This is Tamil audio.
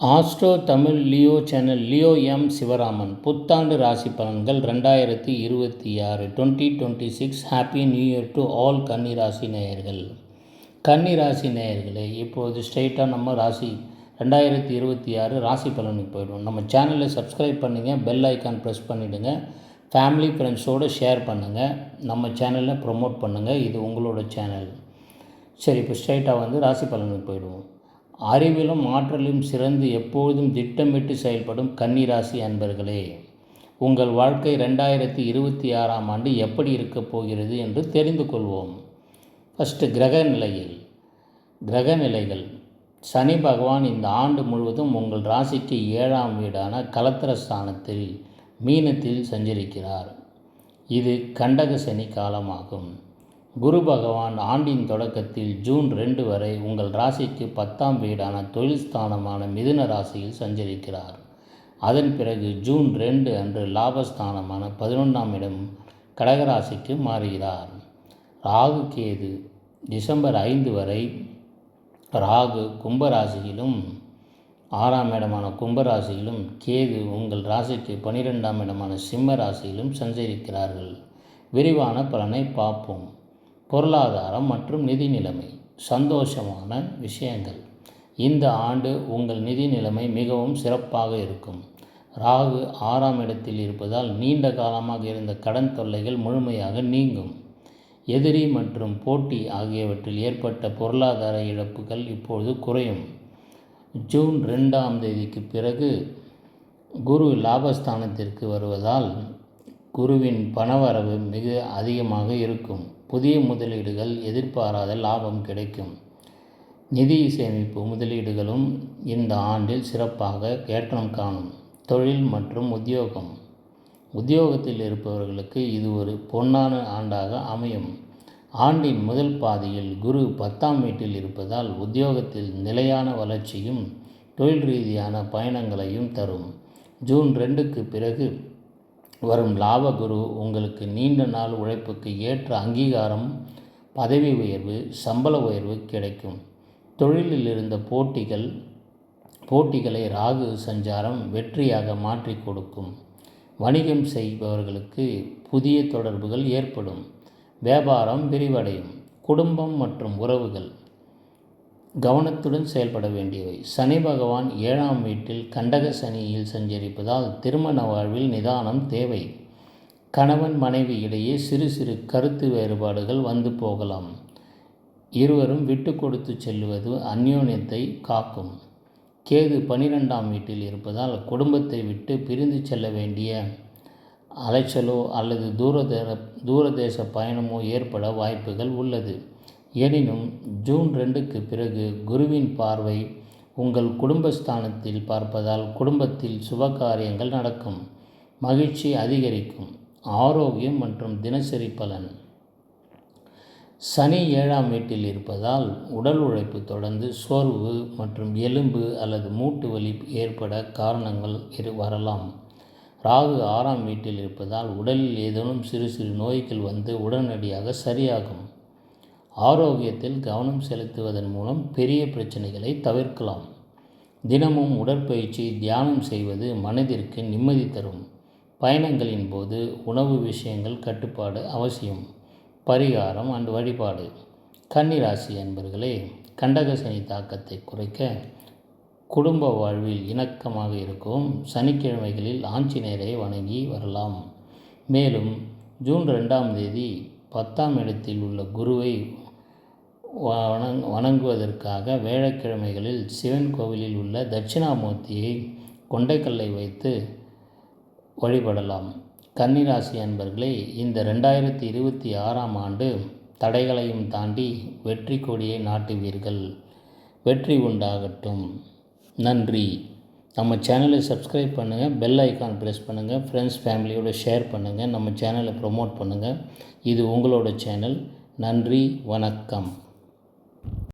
Astro Tamil Leo channel Leo M Sivaraman. புத்தாண்டு ராசி பலன்கள் ரெண்டாயிரத்தி இருபத்தி ஆறு twenty twenty six. Happy new year to all கன்னி ராசி நேயர்கள். கன்னி ராசி நேயர்களே இப்போது ஸ்ட்ரெயிட்டாக நம்ம ராசி ரெண்டாயிரத்தி இருபத்தி ஆறு ராசி பலனுக்கு போயிடுவோம். நம்ம சேனலை சப்ஸ்கிரைப் பண்ணுங்கள் பெல் ஐக்கான் ப்ரெஸ் பண்ணிவிடுங்க ஃபேமிலி ஃப்ரெண்ட்ஸோடு ஷேர் பண்ணுங்கள் நம்ம சேனலை ப்ரொமோட் பண்ணுங்கள் இது உங்களோட சேனல். சரி இப்போ ஸ்ட்ரைட்டாக வந்து ராசி பலனுக்கு போயிடுவோம். அறிவிலும் ஆற்றலும் சிறந்து எப்பொழுதும் திட்டமிட்டு செயல்படும் கன்னிராசி அன்பர்களே உங்கள் வாழ்க்கை ரெண்டாயிரத்தி இருபத்தி ஆறாம் ஆண்டு எப்படி இருக்கப் போகிறது என்று தெரிந்து கொள்வோம். ஃபஸ்ட்டு கிரக நிலையில். கிரக நிலைகள். சனி பகவான் இந்த ஆண்டு முழுவதும் உங்கள் ராசிக்கு ஏழாம் வீடான கலத்திர ஸ்தானத்தில் மீனத்தில் சஞ்சரிக்கிறார். இது கண்டக சனி காலமாகும். குரு பகவான் ஆண்டின் தொடக்கத்தில் ஜூன் ரெண்டு வரை உங்கள் ராசிக்கு பத்தாம் வீடான தொழில் ஸ்தானமான மிதுன ராசியில் சஞ்சரிக்கிறார். அதன் பிறகு ஜூன் ரெண்டு அன்று லாபஸ்தானமான பதினொன்றாம் இடம் கடகராசிக்கு மாறுகிறார். ராகு கேது டிசம்பர் ஐந்து வரை ராகு கும்பராசியிலும் ஆறாம் இடமான கும்பராசியிலும் கேது உங்கள் ராசிக்கு பனிரெண்டாம் இடமான சிம்ம ராசியிலும் சஞ்சரிக்கிறார்கள். விரிவான பலனை பார்ப்போம். பொருளாதாரம் மற்றும் நிதி நிலைமை. சந்தோஷமான விஷயங்கள். இந்த ஆண்டு உங்கள் நிதி நிலைமை மிகவும் சிறப்பாக இருக்கும். ராகு ஆறாம் இடத்தில் இருப்பதால் நீண்ட காலமாக இருந்த கடன் தொல்லைகள் முழுமையாக நீங்கும். எதிரி மற்றும் போட்டி ஆகியவற்றில் ஏற்பட்ட பொருளாதார இழப்புகள் இப்பொழுது குறையும். ஜூன் ரெண்டாம் தேதிக்கு பிறகு குரு லாபஸ்தானத்திற்கு வருவதால் குருவின் பணவரவு மிக அதிகமாக இருக்கும். புதிய முதலீடுகள் எதிர்பாராத லாபம் கிடைக்கும். நிதி சேமிப்பு முதலீடுகளும் இந்த ஆண்டில் சிறப்பாக ஏற்றம் காணும். தொழில் மற்றும் உத்தியோகம். உத்தியோகத்தில் இருப்பவர்களுக்கு இது ஒரு பொன்னான ஆண்டாக அமையும். ஆண்டின் முதல் பாதியில் குரு பத்தாம் வீட்டில் இருப்பதால் உத்தியோகத்தில் நிலையான வளர்ச்சியும் தொழில் ரீதியான பயணங்களையும் தரும். ஜூன் ரெண்டுக்கு பிறகு வரும் லாபகுரு உங்களுக்கு நீண்ட நாள் உழைப்புக்கு ஏற்ற அங்கீகாரம் பதவி உயர்வு சம்பள உயர்வு கிடைக்கும். தொழிலில் இருந்த போட்டிகள் போட்டிகளை ராகு சஞ்சாரம் வெற்றியாக மாற்றி கொடுக்கும். வணிகம் செய்பவர்களுக்கு புதிய தொடர்புகள் ஏற்படும். வியாபாரம் விரிவடையும். குடும்பம் மற்றும் உறவுகள் கவனத்துடன் செயல்பட வேண்டியவை. சனி பகவான் ஏழாம் வீட்டில் கண்டக சனியில் சஞ்சரிப்பதால் திருமண வாழ்வில் நிதானம் தேவை. கணவன் மனைவி இடையே சிறு சிறு கருத்து வேறுபாடுகள் வந்து போகலாம். இருவரும் விட்டு கொடுத்து செல்வது அந்யோன்யத்தை காக்கும். கேது பனிரெண்டாம் வீட்டில் இருப்பதால் குடும்பத்தை விட்டு பிரிந்து செல்ல வேண்டிய அலைச்சலோ அல்லது தூரதேச தூரதேச பயணமோ ஏற்பட வாய்ப்புகள் உள்ளது. எனினும் ஜூன் ரெண்டுக்கு பிறகு குருவின் பார்வை உங்கள் குடும்பஸ்தானத்தில் பார்ப்பதால் குடும்பத்தில் சுபகாரியங்கள் நடக்கும். மகிழ்ச்சி அதிகரிக்கும். ஆரோக்கியம் மற்றும் தினசரி பலன். சனி ஏழாம் வீட்டில் இருப்பதால் உடல் உழைப்பு தொடர்ந்து சோர்வு மற்றும் எலும்பு அல்லது மூட்டு வலி ஏற்பட காரணங்கள் இரு வரலாம். ராகு ஆறாம் வீட்டில் இருப்பதால் உடலில் ஏதேனும் சிறு சிறு நோய்கள் வந்து உடனடியாக சரியாகும். ஆரோக்கியத்தில் கவனம் செலுத்துவதன் மூலம் பெரிய பிரச்சனைகளை தவிர்க்கலாம். தினமும் உடற்பயிற்சி தியானம் செய்வது மனதிற்கு நிம்மதி தரும். பயணங்களின் போது உணவு விஷயங்கள் கட்டுப்பாடு அவசியம். பரிகாரம் அண்ட் வழிபாடு. கன்னிராசி என்பர்களே கண்டகசனி தாக்கத்தை குறைக்க குடும்ப வாழ்வில் இணக்கமாக இருக்கும் சனிக்கிழமைகளில் ஆஞ்சநேயரை வணங்கி வரலாம். மேலும் ஜூன் ரெண்டாம் தேதி பத்தாம் இடத்தில் உள்ள குருவை வணங் வணங்குவதற்காக வேழக்கிழமைகளில் சிவன் கோவிலில் உள்ள தட்சிணாமூர்த்தியை கொண்டைக்கல்லை வைத்து வழிபடலாம். கன்னிராசி அன்பர்களே இந்த ரெண்டாயிரத்தி இருபத்தி ஆறாம் ஆண்டு தடைகளையும் தாண்டி வெற்றி கொடியை நாட்டுவீர்கள். வெற்றி உண்டாகட்டும். நன்றி. நம்ம சேனலை சப்ஸ்கிரைப் பண்ணுங்கள் பெல் ஐக்கான் ப்ரெஸ் பண்ணுங்கள் ஃப்ரெண்ட்ஸ் ஃபேமிலியோடு ஷேர் பண்ணுங்கள் நம்ம சேனலை ப்ரொமோட் பண்ணுங்கள் இது உங்களோட சேனல். நன்றி வணக்கம்.